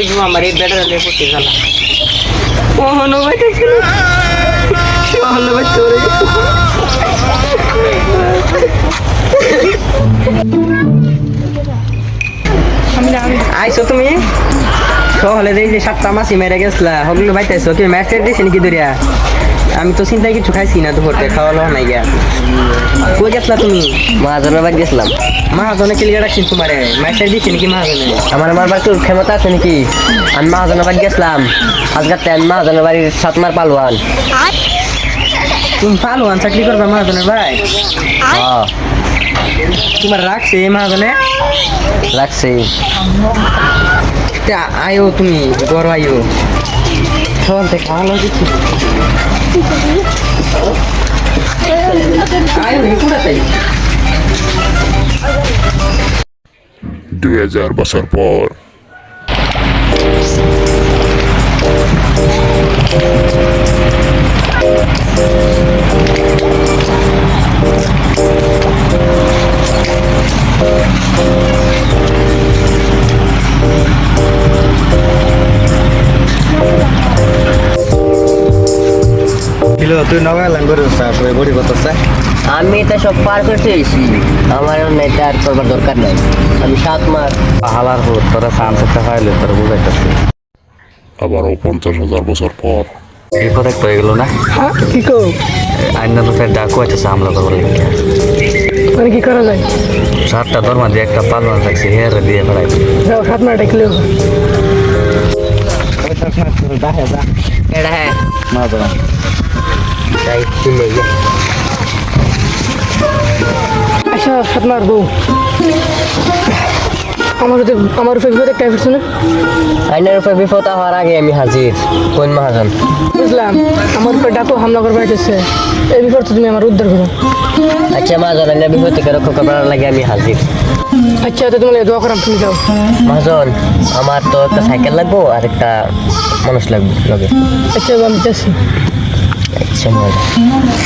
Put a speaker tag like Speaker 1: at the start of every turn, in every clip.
Speaker 1: যে আমার এই বেটার করতে গেল আইসো তুমি সহলে দেই সাতটা মাসি মেরে গেছলা বাইতে আইসো কি ম্যাচ দিছি নাকি দরিয়া আমি তো চিন্তায় কিছু খাইছি না দুপুরতে খাওয়া লওয়া নাই গিয়া। কই গেছলা তুমি?
Speaker 2: মহাজনের বাড়ি গেছিলাম।
Speaker 1: মহাজনে কিলিয়ে রাখছি তোমারে ম্যাচ দিছি নাকি মহাজনে?
Speaker 2: আমার আমার বাড়ি তোর ক্ষমতা আছে নাকি? আমি মহাজনের বাড়ি গেছিলাম। আজকে আমি মহাজনের বাড়ির সাত মার পালোয়ান
Speaker 1: তুমি ভালো আন চাকরি করবে মহাজনের ভাই
Speaker 2: হ্যাঁ
Speaker 1: তোমার রাখছে মহাজনে?
Speaker 2: রাখছি
Speaker 1: আয়ো তুমি গড় আয়ো দিচ্ছি আয়ো পুরা তাই
Speaker 3: দুই হাজার বছর পর
Speaker 4: কিলো তুই লাইন করে তুই বডি করতেছে।
Speaker 2: আমি এটা সব পার করতে এসেছি আমার নেতা আর করবার দরকার নাই। আমি সাত মাস
Speaker 4: হালার হোক তোরা চান্স একটা পাইলে তোর বুঝাইতেছি।
Speaker 3: আবারও পঞ্চাশ হাজার বছর পর।
Speaker 4: বিপদ একটা হয়ে গেল না?
Speaker 5: কি কো
Speaker 4: আইন তো ফের ডাকু আছে হামলা করবার
Speaker 5: মানে কি করা যায়?
Speaker 4: সাতটা দরমা দিয়ে একটা পালন রাখছি হেয়ারে দিয়ে ফেলাই
Speaker 5: যাও হাত মারা ডাকলেও
Speaker 2: এটা হ্যাঁ।
Speaker 4: না দাঁড়া
Speaker 5: আচ্ছা
Speaker 2: মহাজন
Speaker 5: আমার এই বিপদ তুমি আমার উদ্ধার করো
Speaker 2: আচ্ছা মহাজন আইনের বিপদ থেকে রক্ষা করবার লাগে আমি হাজির
Speaker 5: আচ্ছা তো তুমি যাও
Speaker 2: মহাজন আমার তো একটা সাইকেল লাগবো আর একটা মানুষ লাগবে লগে
Speaker 5: আচ্ছা আমি যাচ্ছি
Speaker 2: আচ্ছা মহাজন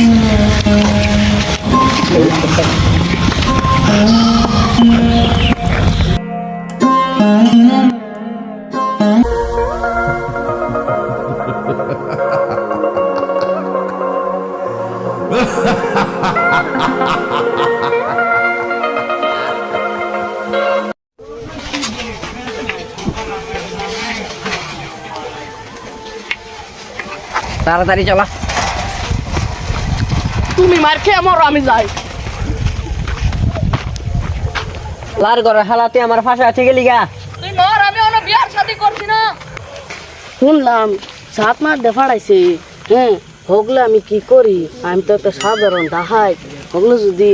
Speaker 2: তাড়াতাড়ি চলা
Speaker 5: তুমি মার খেয়ে আমার আমি যাই।
Speaker 2: লার ঘরে হালাতে আমার ফাঁসা ঠিক গা।
Speaker 5: তুই মর আমি অন্য বিয়ার শাদি করছি না।
Speaker 6: শুনলাম সাত মাস দেখাড়াইছে হ্যাঁ হগলে আমি কি করি? আমি তো একটা সাধারণ দাহাই। হগলে যদি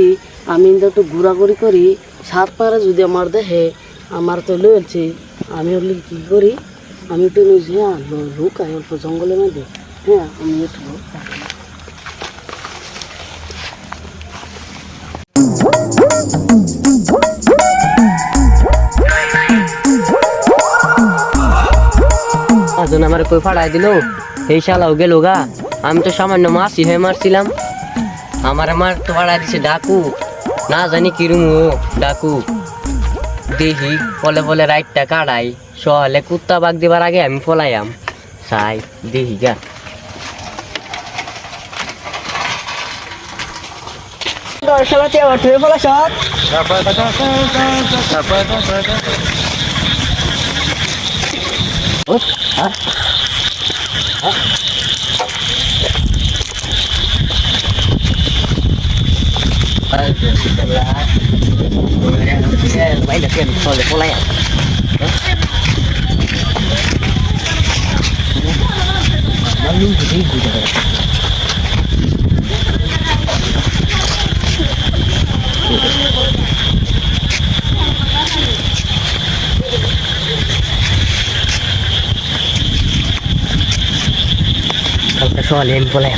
Speaker 6: আমি কিন্তু একটু ঘোরাঘুরি করি সাত মারে যদি আমার দেহে আমার তো লয়েছে আমি হলে কি করি? আমি একটু নিজে লুকাই অল্প জঙ্গলের মধ্যে। হ্যাঁ আমি একটু
Speaker 2: আজন আমার কই ফাড়াই দিল? এই শালাও গেল গা। আমি তো সামান্য মাসি হয়ে মারছিলাম। আমার আমার তো ফাড়াই দিছে ডাকু। না জানি কিরম ও, ডাকু। দেহি ফলে ফলে রাইটটা কাড়াই। সহলে কুত্তা বাগ দিবার আগে আমি ফলাইয়াম। সাই দেহি গা।
Speaker 5: খেলাতে আবার তুই বলা সব
Speaker 2: Baik dah kan, soleh folayan. Malu jadi 说连不累？